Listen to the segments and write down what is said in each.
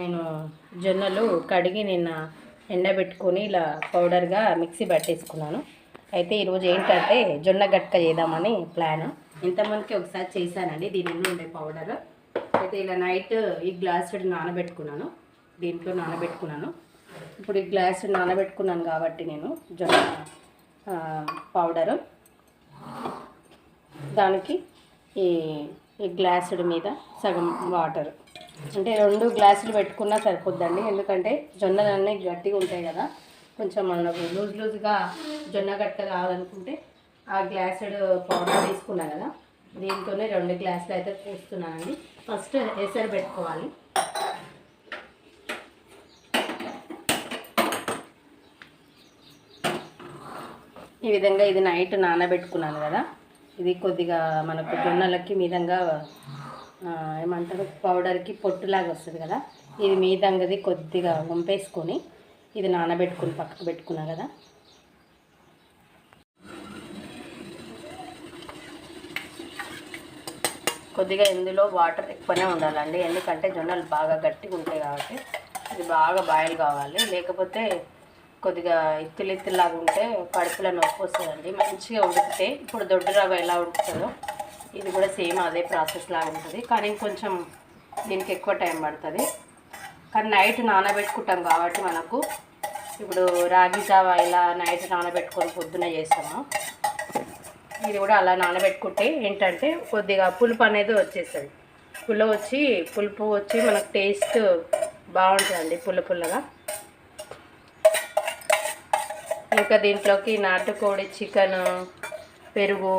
నేను జొన్నలు కడిగి నిన్న ఎండబెట్టుకొని ఇలా పౌడర్గా మిక్సీ పట్టేసుకున్నాను. అయితే ఈరోజు ఏంటంటే జొన్న గట్క చేద్దామని ప్లాన్. ఇంతమందికి ఒకసారి చేశానండి దీని ఉండే పౌడర్. అయితే ఇలా నైట్ ఈ గ్లాస్ నానబెట్టుకున్నాను దీంట్లో నానబెట్టుకున్నాను. ఇప్పుడు ఈ గ్లాస్ నానబెట్టుకున్నాను కాబట్టి నేను జొన్న పౌడరు. దానికి ఈ ఈ గ్లాసుడు మీద సగం వాటర్. అంటే రెండు గ్లాసులు పెట్టుకున్నా సరిపోద్దండి. ఎందుకంటే జొన్నలన్నీ గట్టిగా ఉంటాయి కదా. కొంచెం మనకు లూజ్ లూజ్గా జొన్న గట్ట కావాలనుకుంటే ఆ గ్లాసుడు పౌడర్ తీసుకున్నా కదా. దీంతోనే రెండు గ్లాసులు అయితే పోస్తున్నానండి. ఫస్ట్ ఎసరు పెట్టుకోవాలి. ఈ విధంగా ఇది నైట్ నానబెట్టుకున్నాను కదా. ఇది కొద్దిగా మనకు జొన్నలకి మీదంగా ఏమంటారు పౌడర్కి పొట్టులాగా వస్తుంది కదా? ఇది మీదంగది కొద్దిగా వంపేసుకొని ఇది నానబెట్టుకుని పక్కకు పెట్టుకున్నా కదా? కొద్దిగా ఇందులో వాటర్ ఎక్కువనే ఉండాలండి. ఎందుకంటే జొన్నలు బాగా గట్టిగా ఉంటాయి కాబట్టి ఇది బాగా బాయిల్ కావాలి. లేకపోతే కొద్దిగా ఇత్తులు ఇత్తులాగా ఉంటే కడుపులో నొప్పి వస్తుందండి. మంచిగా ఉడికితే ఇప్పుడు దొడ్డు రవ్వ ఎలా ఉడుకుతుందో ఇది కూడా సేమ్ అదే ప్రాసెస్ లాగా ఉంటుంది. కానీ కొంచెం దీనికి ఎక్కువ టైం పడుతుంది. కానీ నైట్ నానబెట్టుకుంటాం కాబట్టి మనకు ఇప్పుడు రాగి జావా ఇలా నైట్ నానబెట్టుకొని పొద్దున చేస్తాము? ఇది కూడా అలా నానబెట్టుకుంటే ఏంటంటే కొద్దిగా పులుపు అనేది వచ్చేస్తుంది. పుల్ల వచ్చి పులుపు వచ్చి మనకు టేస్ట్ బాగుంటుందండి పుల్ల పుల్లగా. ఇంకా దీంట్లోకి నాటుకోడి చికెన్ పెరుగు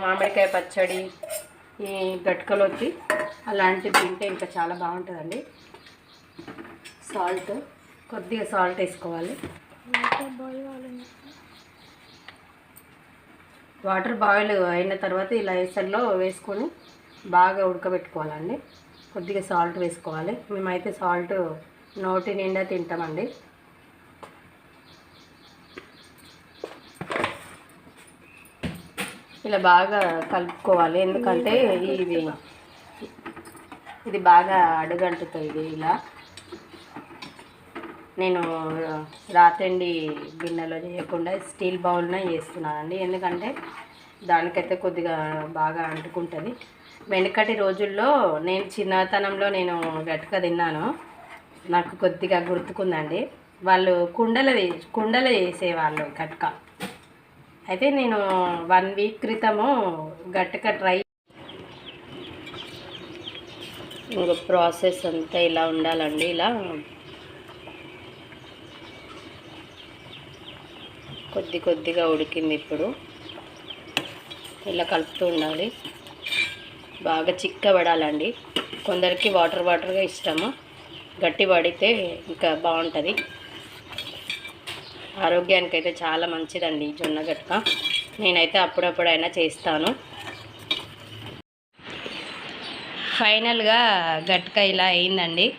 మామిడికాయ పచ్చడి ఈ గట్కలోకి అలాంటివి తింటే ఇంకా చాలా బాగుంటుందండి. సాల్ట్ కొద్దిగా సాల్ట్ వేసుకోవాలి. వాటర్ బాయిల్ అయిన తర్వాత ఇలా ఎసర్లో వేసుకొని బాగా ఉడకబెట్టుకోవాలండి. కొద్దిగా సాల్ట్ వేసుకోవాలి. మేమైతే సాల్ట్ నోటి నిండా తింటామండి. ఇలా బాగా కలుపుకోవాలి. ఎందుకంటే ఇది ఇది బాగా అడుగంటుతుంది ఇలా. నేను రాతండి గిన్నెలో చేయకుండా స్టీల్ బౌల్నే చేస్తున్నానండి. ఎందుకంటే దానికైతే కొద్దిగా బాగా అంటుకుంటుంది. వెనకటి రోజుల్లో నేను చిన్నతనంలో నేను గట్క తిన్నాను. నాకు కొద్దిగా గుర్తుకుందండి. వాళ్ళు కుండలు కుండలు చేసేవాళ్ళు గట్క అయితే నేను వన్ వీక్ క్రితము గట్టిగా ట్రై ఇంకో ప్రాసెస్ అంతా ఇలా ఉండాలండి ఇలా కొద్ది కొద్దిగా ఉడికింది ఇప్పుడు. ఇలా కలుపుతూ ఉండాలి. బాగా చిక్కబడాలండి. కొందరికి వాటర్ వాటర్గా ఇష్టము. గట్టి పడితే ఇంకా బాగుంటుంది. ఆరోగ్యానికి అయితే చాలా మంచిదండి ఈ జొన్న గట్క. నేనైతే అప్పుడప్పుడైనా చేస్తాను. ఫైనల్గా గట్క ఇలా అయిందండి.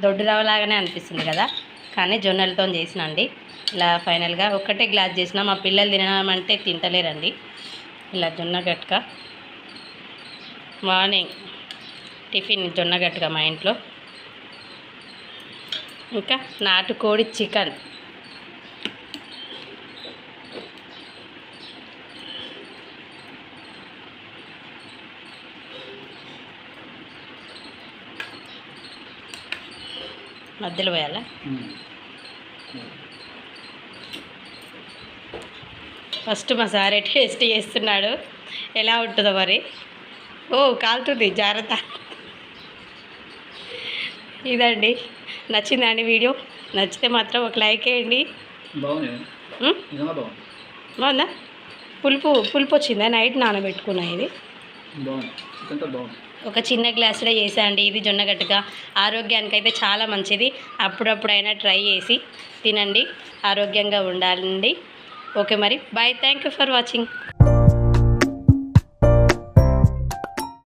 దొడ్డు రవ్వలాగానే అనిపిస్తుంది కదా? కానీ జొన్నలతో చేసినండి. ఇలా ఫైనల్గా ఒక్కటే గ్లాస్ చేసిన మా పిల్లలు తినమంటే తింటలేరండి. ఇలా జొన్న గట్క. మార్నింగ్ టిఫిన్ జొన్న గట్క మా ఇంట్లో. ఇంకా నాటుకోడి చికెన్. మధ్యలో పోయాలా ఫస్ట్ మా సార్ టేస్ట్ చేస్తున్నాడు? ఎలా ఉంటుందో మరి? ఓ కాలుతుంది జాగ్రత్త. ఇదండి నచ్చిందండి వీడియో? నచ్చితే మాత్రం ఒక లైక్ వేయండి. బాగుంది. పులుపు పులుపు వచ్చిందా? నైట్ నానబెట్టుకున్నా ఇది. బాగుంది. ఒక చిన్న గ్లాసులో చేసేయండి ఇది జొన్న గట్టుగా ఆరోగ్యానికి అయితే చాలా మంచిది. అప్పుడప్పుడైనా ట్రై చేసి తినండి. ఆరోగ్యంగా ఉండాలండి. ఓకే మరి. Bye thank you for watching